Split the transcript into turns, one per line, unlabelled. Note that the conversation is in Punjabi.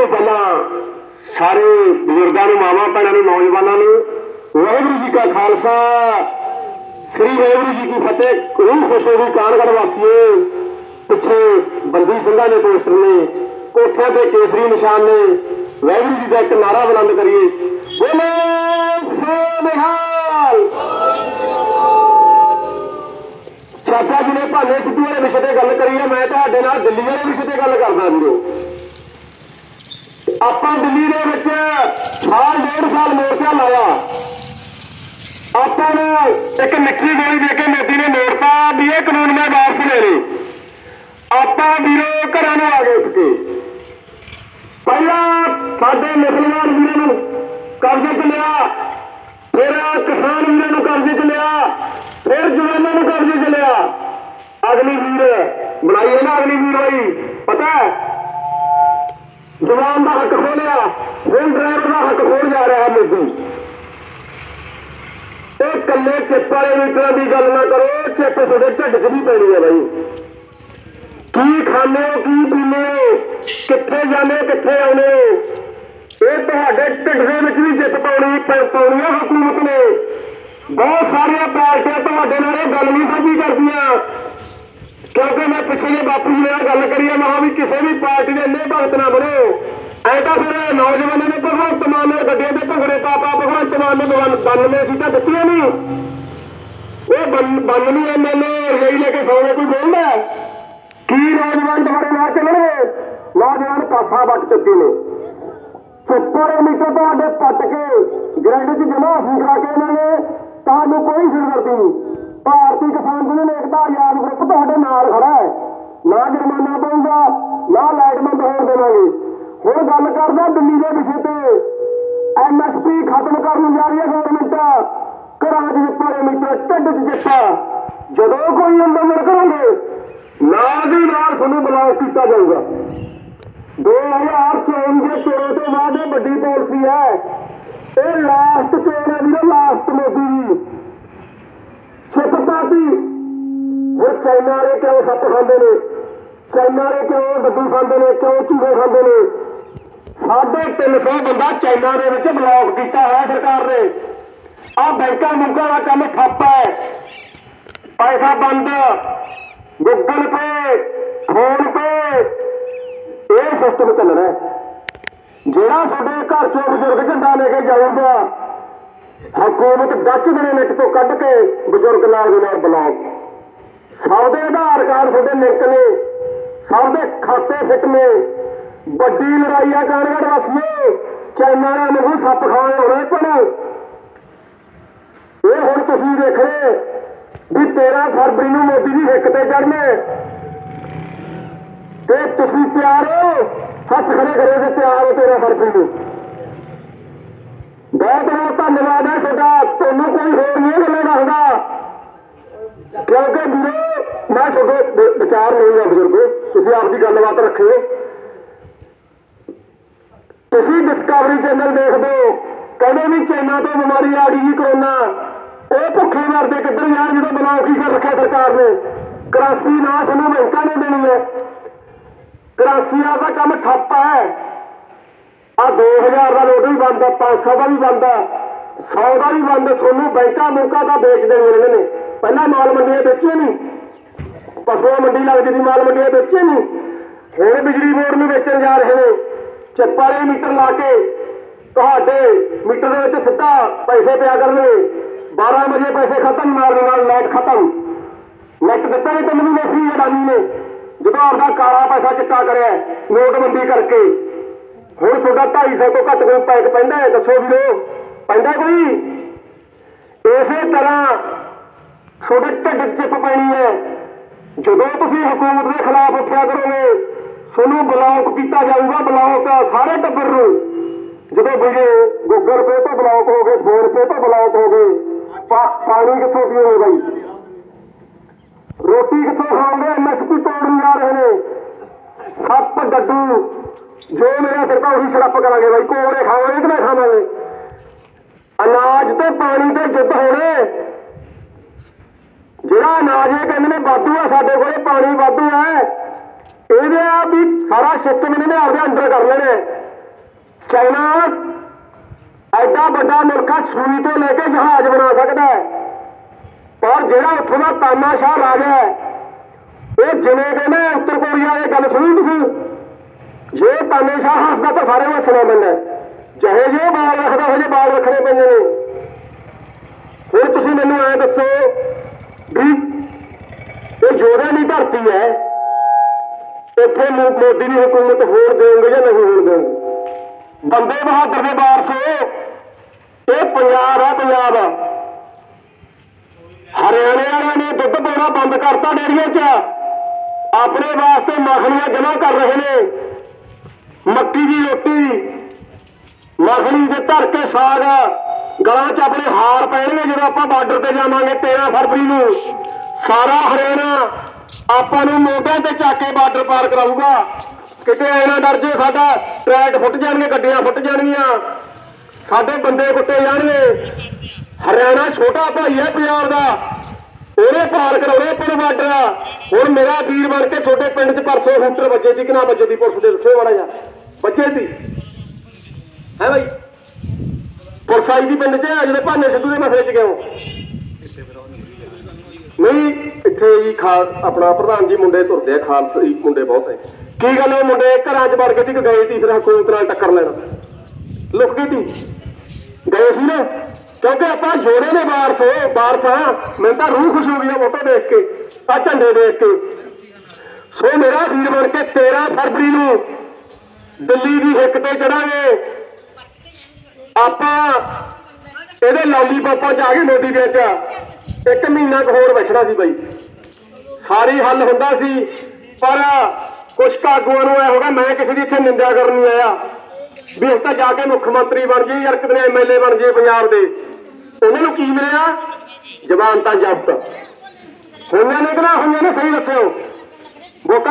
ਤੋਂ ਪਹਿਲਾਂ ਸਾਰੇ ਬਜ਼ੁਰਗਾਂ ਨੂੰ, ਮਾਵਾਂ, ਭੈਣਾਂ ਨੂੰ, ਨੌਜਵਾਨਾਂ ਨੂੰ ਵਾਹਿਗੁਰੂ ਜੀ ਕਾ ਖਾਲਸਾ, ਸ੍ਰੀ ਵਾਹਿਗੁਰੂ ਜੀ ਕੀ ਫਤਿਹ। ਰੂਹ ਖੁਸ਼ ਹੋਈ ਕਾਨਗੜ ਵਾਸੀਏ। ਪਿੱਛੇ ਬੰਦੀ ਸਿੰਘਾਂ ਦੇ ਪੋਸਟਰ ਨੇ, ਕੋਠਿਆਂ ਤੇ ਕੇਸਰੀ ਨਿਸ਼ਾਨ ਨੇ। ਵਾਹਿਗੁਰੂ ਜੀ ਦਾ ਇੱਕ ਨਾਰਾ ਬੁਲੰਦ ਕਰੀਏ। ਬੋਲੇ ਸੋ ਚਾਚਾ ਜੀ ਨੇ ਭਾਨੇ ਸਿੱਧੂ ਵਾਲੇ ਵਿਸ਼ੇ ਤੇ ਗੱਲ ਕਰੀ ਹੈ ਮੈਂ ਤੁਹਾਡੇ ਨਾਲ ਦਿੱਲੀ ਵਾਲੇ ਵਿਸ਼ੇ ਤੇ ਗੱਲ ਕਰਦਾ ਵੀਰੋ। ਆਪਾਂ ਦਿੱਲੀ ਦੇ ਵਿੱਚ ਸਾਲ, ਡੇਢ ਸਾਲ ਮੋਰਚਾ ਲਾਇਆ। ਆਪਾਂ ਨੂੰ ਇੱਕ ਮਿੱਠੀ ਗੋਲੀ ਦੇ ਕੇ ਮੋਦੀ ਨੇ ਮੋੜਤਾ ਵੀ ਇਹ ਕਾਨੂੰਨ ਮੈਂ ਵਾਪਸ ਲੈ ਲਈ। ਆਪਾਂ ਵੀਰੋ ਘਰਾਂ ਨੂੰ ਆ ਗਏ ਉੱਠ ਪਹਿਲਾਂ ਸਾਡੇ ਮੁਸਲਮਾਨ ਵੀਰਾਂ ਨੂੰ ਕਬਜ਼ੇ 'ਚ ਲਿਆ, ਫਿਰ ਕਿਸਾਨ ਵੀਰਾਂ ਨੂੰ ਕਬਜ਼ੇ 'ਚ ਲਿਆ, ਫਿਰ ਜਵਾਨਾਂ ਨੂੰ ਕਬਜ਼ੇ 'ਚ ਲਿਆ। ਅਗਲੀ ਵੀਰ ਬਣਾਈ ਹੈ ਨਾ ਅਗਲੀ ਵੀਰ ਹੋਈ ਪਤਾ ਜਵਾਨ ਦਾ ਹੱਕ ਖੋਲਿਆ ਹੁਣ ਡਰਾਈਵਰ ਦਾ ਹੱਕ ਖੋਲ ਜਾ ਰਿਹਾ ਮੋਦੀ। ਇਹ ਕੱਲੇ ਚਿੱਪ ਵਾਲੇ ਮੀਟਰਾਂ ਦੀ ਗੱਲ ਨਾ ਕਰੋ ਚਿੱਪ ਤੁਹਾਡੇ ਢਿੱਡ 'ਚ ਵੀ ਪੈਣੀ ਹੈ ਬਾਈ। ਕੀ ਖਾਂਦੇ ਹੋ, ਕੀ ਪੀਂਦੇ ਹੋ, ਕਿੱਥੇ ਜਾਂਦੇ ਕਿੱਥੇ ਆਉਣੇ ਹੋ? ਇਹ ਤੁਹਾਡੇ ਢਿੱਡ ਦੇ ਵਿੱਚ ਵੀ ਜਿੱਤ ਪਾਉਣੀ, ਪੈ- ਪਾਉਣੀ ਹੈ ਹਕੂਮਤ ਨੇ। ਬਹੁਤ ਸਾਰੀਆਂ ਪਾਰਟੀਆਂ ਤੁਹਾਡੇ ਨਾਲ ਇਹ ਗੱਲ ਨਹੀਂ ਸਾਂਝੀ ਕਰਦੀਆਂ। ਕਿਉਂਕਿ ਮੈਂ ਪਿਛਲੇ ਬਾਪੂ ਜੀ ਨਾਲ ਗੱਲ ਕਰੀ ਹੈ ਮੈਂ ਵੀ ਕਿਸੇ ਵੀ ਪਾਰਟੀ ਦੇ ਇੰਨੇ ਭਗਤ ਨਾ ਬਣੋ। ਐ ਤਾਂ ਫਿਰ ਨੌਜਵਾਨਾਂ ਨੇ ਭਗਵੰਤ ਮਾਨ ਨੇ ਗੱਡੀਆਂ ਦੇ ਭੰਗੜੇ ਪਾ ਪਾ ਭਗਵੰਤ ਮਾਨ ਨੇ 92 ਸੀਟਾਂ ਦਿੱਤੀਆਂ ਨਹੀਂ ਉਹ 92 ਐਮਐਲਏ ਰਜਾਈ ਲੈ ਕੇ ਸੌਣੇ ਕੋਈ ਬੋਲਦਾ ਕੀ ਨੌਜਵਾਨ ਤੁਹਾਡੇ ਨਾਲ ਚੱਲਣਗੇ? ਨੌਜਵਾਨ ਪਾਸਾ ਵੱਟ ਚੁੱਕੇ ਨੇ। ਸੁਪਰ ਮੀਟਰ ਤੁਹਾਡੇ ਪੱਟ ਕੇ ਗ੍ਰੈਂਡ 'ਚ ਜਮਾ ਅਸੀਂ ਕੇ ਇਹਨਾਂ ਨੇ ਤੁਹਾਨੂੰ ਕੋਈ ਸਿਰਵਰਤੀ ਨਹੀਂ ਭਾਰਤੀ ਕਿਸਾਨ ਯੂਨੀਅਨ ਏਕਤਾ ਆਜ਼ਾਦ ਗਰੁੱਪ ਤੁਹਾਡੇ ਨਾਲ ਖੜਾ ਹੈ। ਨਾ ਜੁਰਮਾਨਾ ਪਊਗਾ, ਨਾ ਲਾਈਟ ਬੰਦ ਹੋਣ ਦੇਵਾਂਗੇ। ਹੁਣ ਗੱਲ ਕਰਦਾ ਦਿੱਲੀ ਦੇ ਵਿਸ਼ੇ ਤੇ। ਐਮਐਸਪੀ ਖਤਮ ਕਰਨ ਜਾ ਰਹੀ ਹੈ ਗਵਰਨਮੈਂਟ ਘਰਾਂ 'ਚ ਜਿੱਪਾਰੇ ਮੀਟਰ ਢਿੱਡ 'ਚ ਜਿੱਪਾ ਜਦੋਂ ਕੋਈ ਅੰਦੋਲਨ ਕਰੋਗੇ ਨਾਲ ਦੀ ਨਾਲ ਤੁਹਾਨੂੰ ਬਲਾਕ ਕੀਤਾ ਜਾਊਗਾ। 2024 ਦੇ ਚੋਣ ਤੋਂ ਬਾਅਦ ਵੱਡੀ ਪਾਲਿਸੀ ਹੈ। ਇਹ ਲਾਸਟ ਚੋਣ ਹੈ ਵੀਰੋ ਲਾਸਟ ਮੋਦੀ ਦੀ। ਛਿਪ ਪਾਤੀ ਹੁਣ ਚਾਈਨਾ ਵਾਲੇ ਕਿਉਂ ਸੱਪ ਖਾਂਦੇ ਨੇ? ਚਾਈਨਾ ਵਾਲੇ ਕਿਉਂ ਡੱਬੂ ਖਾਂਦੇ ਨੇ? ਕਿਉਂ ਚੂਹੇ ਖਾਂਦੇ ਨੇ? ਸਾਢੇ 300 ਬੰਦਾ ਚਾਈਨਾ ਦੇ ਵਿੱਚ ਬਲੌਕ ਕੀਤਾ ਹੋਇਆ ਸਰਕਾਰ ਨੇ। ਆ ਬੈਂਕਾਂ ਮੁੰਕਾਂ ਦਾ ਕੰਮ ਠੱਪ ਹੈ। ਪੈਸਾ ਬੰਦ ਗੂਗਲ ਪੇ ਫੋਨ ਪੇ ਇਹ ਸਿਸਟਮ ਚੱਲਣਾ ਹੈ। ਜਿਹੜਾ ਤੁਹਾਡੇ ਘਰ ਚੋਂ ਬਜ਼ੁਰਗ ਝੰਡਾ ਲੈ ਕੇ ਜਾਊਗਾ ਹਕੂਮਤ ਡੱਚ ਦੇ ਨੈਟ ਤੋਂ ਕੱਢ ਕੇ ਬਜ਼ੁਰਗ ਨਾਲ ਦੇ ਨਾਲ ਬਲੌਕ ਸਭ ਦੇ ਆਧਾਰ ਕਾਰਡ ਤੁਹਾਡੇ ਲਿੰਕ ਨੇ, ਸਭ ਦੇ ਖਾਤੇ ਫਿੱਟ ਨੇ। ਵੱਡੀ ਲੜਾਈ ਆ ਕਾਨਗੜ ਵਾਸੀਓ ਚਾਈਨਾ ਨੇ ਮੈਨੂੰ ਸੱਪ ਖਾਣੇ ਹੋਣੇ ਪਣੇ ਇਹ ਹੁਣ ਤੁਸੀਂ ਦੇਖ ਰਹੇ ਵੀ 13 ਫਰਵਰੀ ਨੂੰ ਮੋਦੀ ਦੀ ਹਿੱਕ ਤੇ ਚੜਨੇ ਤੇ ਤੁਸੀਂ ਤਿਆਰ ਹੋ? ਹੱਥ ਖੜੇ ਕਰੇ ਤੇ ਤਿਆਰ ਹੋ 13 ਫਰਵਰੀ ਨੂੰ। ਬਹੁਤ ਬਹੁਤ ਧੰਨਵਾਦ ਹੈ ਤੁਹਾਡਾ। ਤੁਹਾਨੂੰ ਕੋਈ ਹੋਰ ਨਹੀਂ ਇਹ ਗੱਲਾਂ ਦੱਸਦਾ ਕਿਉਂਕਿ ਵੀਰੋ, ਮੈਂ ਤੁਹਾਡੇ ਵਿਚਾਰ ਨਹੀਂ ਬਜ਼ੁਰਗੋ। ਤੁਸੀਂ ਆਪਦੀ ਗੱਲਬਾਤ ਰੱਖਿਓ ਤੁਸੀਂ ਡਿਸਕਵਰੀ ਚੈਨਲ ਦੇਖਦੇ ਹੋ। ਕਹਿੰਦੇ ਵੀ ਚੈਨਾ ਤੋਂ ਬਿਮਾਰੀ ਆ ਗਈ ਜੀ ਕਰੋਨਾ। ਉਹ ਭੁੱਖੇ ਮਰਦੇ ਕਿੱਧਰ ਯਾਰ ਜਦੋਂ ਬਲੌਕ ਹੀ ਕਰ ਰੱਖਿਆ ਸਰਕਾਰ ਨੇ? ਕਰਾਸੀ ਨਾ ਤੁਹਾਨੂੰ ਬੈਂਕਾਂ ਨੇ ਦੇਣੀ ਹੈ। ਕਰਾਸੀ ਆ ਦਾ ਕੰਮ ਠੱਪ ਹੈ। ਆ 2000 ਦਾ ਨੋਟ ਵੀ ਬੰਦ ਹੈ 500 ਦਾ ਵੀ ਬੰਦ ਹੈ 100 ਦਾ ਵੀ ਬੰਦ ਤੁਹਾਨੂੰ ਬੈਂਕਾਂ ਮੁੰਕਾਂ ਦਾ ਵੇਚ ਦੇਣੇ ਨੇ। ਪਹਿਲਾਂ ਮਾਲ ਮੰਡੀਆਂ ਵੇਚੀਆਂ ਨਹੀਂ ਪਸ਼ੂ ਮੰਡੀ ਲੱਗਦੀ ਸੀ, ਮਾਲ ਮੰਡੀਆਂ ਵੇਚੀਆਂ ਨਹੀਂ। ਹੁਣ ਬਿਜਲੀ ਬੋਰਡ ਨੂੰ ਵੇਚਣ ਜਾ ਰਹੇ ਨੇ, ਚਿੱਪ ਵਾਲੇ ਮੀਟਰ ਲਾ ਕੇ ਤੁਹਾਡੇ ਮੀਟਰ ਦੇ ਵਿੱਚ ਸਿੱਧਾ ਪੈਸੇ ਪਿਆ ਕਰਨਗੇ। 12 ਵਜੇ ਪੈਸੇ ਖਤਮ, ਨਾਲ ਦੀ ਨਾਲ ਲਾਈਟ ਖਤਮ। ਨੈਟ ਦਿੱਤਾ ਨਹੀਂ ਤੈਨੂੰ ਵੀ ਫ੍ਰੀ ਅਡਾਨੀ ਨੇ। ਜਦੋਂ ਆਪਦਾ ਕਾਲਾ ਪੈਸਾ ਚਿੱਟਾ ਕਰਿਆ ਨੋਟਬੰਦੀ ਕਰਕੇ। ਹੁਣ ਤੁਹਾਡਾ 250 ਤੋਂ ਘੱਟ ਕੋਈ ਪੈਕ ਪੈਂਦਾ ਹੈ, ਦੱਸੋ ਵੀਰੋ। ਪੈਂਦਾ ਕੋਈ? ਇਸੇ ਤਰ੍ਹਾਂ ਤੁਹਾਡੇ ਢਿੱਡ ਚਿੱਪ ਪੈਣੀ ਹੈ। ਜਦੋਂ ਤੁਸੀਂ ਹਕੂਮਤ ਦੇ ਖਿਲਾਫ ਉੱਠਿਆ ਕਰੋਗੇ, ਤੁਹਾਨੂੰ ਬਲੌਕ ਕੀਤਾ ਜਾਊਗਾ, ਬਲੌਕ ਸਾਰੇ ਟੱਬਰ ਨੂੰ। ਜਦੋਂ ਬਈਏ ਗੂਗਲ ਪੇ ਤੋਂ ਬਲੌਕ ਹੋ ਗਏ, ਫੋਨ ਪੇ ਤੋਂ ਬਲੌਕ ਹੋ ਗਏ, ਪਾ- ਪਾਣੀ ਕਿੱਥੋਂ ਪੀਓਗੇ ਬਾਈ? ਰੋਟੀ ਕਿੱਥੋਂ ਖਾਓਗੇ? ਐਮਐਸਪੀ ਤੋੜਨ ਜਾ ਰਹੇ ਨੇ। ਸੱਪ ਡੱਡੂ ਜੋ ਮੇਰਾ ਸਿਰ ਤਾਂ ਉਹੀ ਛੜੱਪ ਕਰਾਂਗੇ ਬਾਈ ਕੋਲੇ ਖਾਵਾਂਗੇ ਕਿ ਨਾ ਖਾਵਾਂਗੇ। ਅਨਾਜ ਤੇ ਪਾਣੀ ਤੇ ਜੁੱਧ ਹੋਣੇ। ਜਿਹੜਾ ਅਨਾਜ ਇਹ ਕਹਿੰਦੇ ਨੇ ਵਾਧੂ ਆ ਸਾਡੇ ਕੋਲੇ, ਪਾਣੀ ਵਾਧੂ ਹੈ ਇਹਦੇ ਆ ਵੀ ਸਾਰਾ ਸਿਸਟਮ ਇਹਨਾਂ ਨੇ ਆਪਦੇ ਅੰਦਰ ਕਰ ਲੈਣਾ ਚਾਈਨਾ ਐਡਾ ਵੱਡਾ ਮੁਲਕ ਸੂਈ ਤੋਂ ਲੈ ਕੇ ਜਹਾਜ਼ ਬਣਾ ਸਕਦਾ ਹੈ। ਪਰ ਜਿਹੜਾ ਉੱਥੋਂ ਦਾ ਤਾਨਾਸ਼ਾਹ ਰਾਜਾ ਹੈ, ਇਹ ਜਿਵੇਂ ਕਹਿੰਦੇ ਉੱਤਰ ਕੋਰੀਆ, ਇਹ ਗੱਲ ਸੁਣੀ ਤੁਸੀਂ। ਜੇ ਤਾਨਾਸ਼ਾਹ ਹੱਸਦਾ ਤਾਂ ਸਾਰੇ ਨੂੰ ਹੱਸਣਾ ਪੈਂਦਾ ਚਾਹੇ ਜਿਹੇ ਬਾਲ ਰੱਖਦਾ ਹੋ ਜੇ ਬਾਲ ਰੱਖਣੇ ਪੈਂਦੇ ਨੇ। ਹੁਣ ਤੁਸੀਂ ਮੈਨੂੰ ਐ ਦੱਸੋ ਵੀ ਇਹ ਜੋੜਾ ਦੀ ਧਰਤੀ ਹੈ। ਇੱਥੇ ਮੋਦੀ ਦੀ ਹਕੂਮਤ ਹੋਰ ਦੇਣਗੇ ਜਾਂ ਨਹੀਂ ਹੋਣ ਦੇਣਗੇ? ਬੰਦੇ ਬਹਾਦਰ ਦੇ ਵਾਰਸ ਇਹ ਪੰਜਾਬ ਆ, ਪੰਜਾਬ ਹਰਿਆਣੇ ਵਾਲਿਆਂ ਨੇ ਦੁੱਧ ਪਾਉਣਾ ਬੰਦ ਕਰਤਾ ਡੇਰੀਆਂ 'ਚ। ਆਪਣੇ ਵਾਸਤੇ ਮੱਖਣੀਆਂ ਜਮ੍ਹਾਂ ਕਰ ਰਹੇ ਨੇ। ਮੱਕੀ ਦੀ ਰੋਟੀ, ਮੱਖਣੀ ਦੇ ਧਰ ਕੇ ਸਾਗ, ਗਲਾਂ 'ਚ ਆਪਣੇ ਹਾਰ ਪੈਣਗੇ ਜਦੋਂ ਆਪਾਂ ਬਾਰਡਰ ਤੇ ਜਾਵਾਂਗੇ 13 ਫਰਵਰੀ ਨੂੰ। ਸਾਰਾ ਹਰਿਆਣਾ ਆਪਾਂ ਨੂੰ ਮੋਢਿਆਂ ਤੇ ਚੱਕ ਕੇ ਬਾਰਡਰ ਪਾਰ ਕਰਾਊਗਾ। ਕਿਤੇ ਐ ਨਾ ਡਰ ਜੇ ਸਾਡਾ ਟਰੈਕ ਫੁੱਟ ਜਾਣਗੇ, ਗੱਡੀਆਂ ਫੁੱਟ ਜਾਣਗੀਆਂ। ਸਾਡੇ ਬੰਦੇ ਕੁੱਟੇ ਜਾਣਗੇ। ਹਰਿਆਣਾ ਛੋਟਾ ਭਾਈ ਹੈ ਪੰਜਾਬ ਦਾ। ਉਹਨੇ ਪਾਰ ਕਰਾਉਣੇ ਆਪਾਂ ਨੂੰ ਬਾਰਡਰ। ਹੁਣ ਮੇਰਾ ਵੀਰ ਬਣ ਕੇ ਛੋਟੇ ਪਿੰਡ 'ਚ ਪਰਸੋਂ ਹੂਟਰ ਵੱਜੇ ਸੀ ਕਿ ਨਾ ਵੱਜੇ ਦੀ ਪੁਲਿਸ ਦੇ ਦੱਸੋ ਮਾੜਾ ਯਾਰ ਬੱਚੇ ਸੀ। ਹੈ ਭਾਈ ਪੁਲਿਸ ਦੀ ਪਿੰਡ 'ਚ ਜਿਹੜੇ ਭਾਨੇ ਸਿੱਧੂ ਦੇ ਮਸਲੇ 'ਚ ਗਏ ਨਹੀਂ, ਇੱਥੇ ਜੀ ਖਾਸ ਆਪਣਾ ਪ੍ਰਧਾਨ ਜੀ ਮੁੰਡੇ ਤੁਰਦੇ ਆ, ਖਾਲਸੀ ਮੁੰਡੇ ਬਹੁਤ ਹੈ ਕੀ ਗੱਲ ਉਹ ਮੁੰਡੇ ਘਰਾਂ 'ਚ ਵੜ ਕੇ ਤੀ ਗਏ ਤੀ ਫਿਰ ਹਕੂਮਤ ਨਾਲ ਟੱਕਰ ਲੈਣਾ। ਲੁਕ ਗਈ ਤੀ। ਗਏ ਸੀ ਨਾ। ਕਿਉਂਕਿ ਆਪਾਂ ਜੋੜੇ ਨੇ ਵਾਰਸ ਵਾਰਸ ਮੈਨੂੰ ਤਾਂ ਰੂਹ ਖੁਸ਼ ਹੋ ਗਈ ਆ ਫੋਟੋ ਦੇਖ ਕੇ, ਆ ਝੰਡੇ ਦੇਖ ਕੇ। ਸੋ ਮੇਰਾ ਵੀਰ ਬਣ ਕੇ 13 ਫਰਵਰੀ ਨੂੰ ਦਿੱਲੀ ਦੀ ਹਿੱਕ ਤੇ ਚੜਾਂਗੇ। ਆਪਾਂ ਇਹਦੇ ਲੌਲੀਪੌਪਾਂ ਚ ਆ ਗਏ ਮੋਦੀ ਦੇ ਇੱਕ ਮਹੀਨਾ ਕੁ ਹੋਰ ਬੈਠਣਾ ਸੀ ਬਾਈ। ਸਾਰੀ ਹੱਲ ਹੁੰਦਾ ਸੀ, ਪਰ ਕੁਛ ਕੁ ਨੂੰ ਐ ਹੋਗਾ ਮੈਂ ਕਿਸੇ ਦੀ ਇੱਥੇ ਨਿੰਦਿਆ ਕਰਨ ਨਹੀਂ ਆਇਆ। ਵੀ ਇਸ ਤਾਂ ਜਾ ਕੇ ਮੁੱਖ ਮੰਤਰੀ ਬਣ ਜੀ ਯਾਰ ਕਿਤੇ ਐਮਐਲਏ ਬਣ ਜੇ ਪੰਜਾਬ ਦੇ। ਉਹਨਾਂ ਨੂੰ ਕੀ ਮਿਲਿਆ? ਜ਼ਮਾਨਤਾਂ ਜ਼ਬਤ ਹੋਈਆਂ ਨੇ ਕਿ ਨਾ ਹੋਈਆਂ ਨੇ, ਸਹੀ ਦੱਸਿਓ। ਵੋਟਾਂ